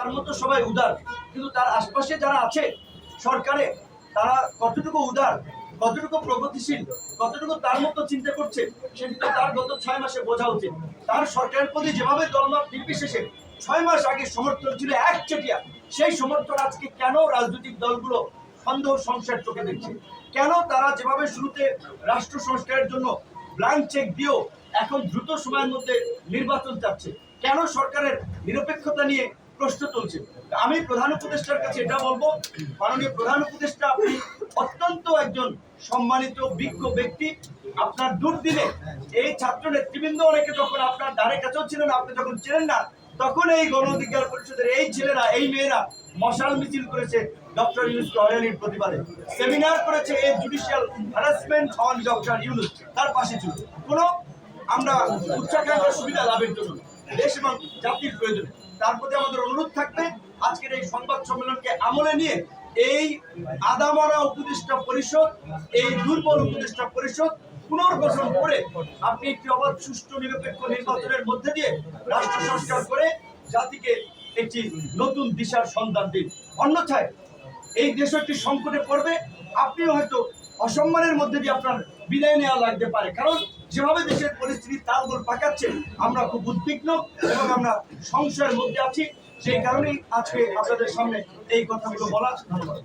তার মতো সবাই উদার। কিন্তু তার আশপাশে যারা আছে সরকারে, তারা কতটুকু উদার, কতটুকু প্রগতিশীল, কতটুকু তার মতো চিন্তা করছে, সেটা তার গত ছয় মাসে বোঝা উচিত। তার সরকারের প্রতি যেভাবে দলমত নির্বিশেষে ছয় মাস আগে সমর্থন ছিল একচেটিয়া, সেই সমর্থন আজকে কেন রাজনৈতিক দলগুলো সন্দেহ সংসার চোখে দেখছে? কেন তারা যেভাবে শুরুতে রাষ্ট্র সংস্কারের জন্য ব্ল্যাঙ্ক চেক দিয়েও এখন দ্রুত সময়ের মধ্যে নির্বাচন চাচ্ছে? কেন সরকারের নিরপেক্ষতা নিয়ে প্রশ্ন তুলছে আমি প্রধান উপদেষ্টার কাছে এটা বলব, মাননীয় প্রধান উপদেষ্টা, আপনি অত্যন্ত একজন সম্মানিত, বিজ্ঞ ব্যক্তি। আপনার দুর্দিনে এই ছাত্র নেতৃবৃন্দ অনেকে যখন আপনার ধারে কাছেও ছিলেন, আপনি যখন ছিলেন না, তখন এই গণ অধিকার পরিষদের এই ছেলেরা, এই মেয়েরা মশাল মিছিল করেছে ডক্টর ইউনুসকে হয়রানির প্রতিবাদে। সেমিনার করেছে এই judicial harassment on doctor Yunus, তার পাশে ছিল। কোনো আমরা উচ্চাকাঙ্ক্ষার সুবিধা লাভের জন্য দেশ এবং জাতির প্রয়োজনে। তার প্রতি আমাদের অনুরোধ থাকবে, আজকের এই সংবাদ সম্মেলনকে আমলে নিয়ে এই আদামরা উপদেষ্টা পরিষদ, এই দুর্বল উপদেষ্টা পরিষদ পুনর্গঠন করে আপনি একটি অবাধ, সুষ্ঠু, নিরপেক্ষ নির্বাচনের মধ্যে দিয়ে রাষ্ট্র সংস্কার করে জাতিকে একটি নতুন দিশার সন্ধান দিন। অন্যথায় এই দেশ একটি সংকটে পড়বে। আপনিও হয়তো অসম্মানের মধ্যে দিয়ে আপনার বিদায় নেওয়া লাগতে পারে। কারণ যেভাবে দেশের পরিস্থিতি তালগোল পাকাচ্ছে, আমরা খুব উদ্বিগ্ন এবং আমরা সংশয়ের মধ্যে আছি। সেই কারণেই আজকে আপনাদের সামনে এই কথাগুলো বলা। ধন্যবাদ।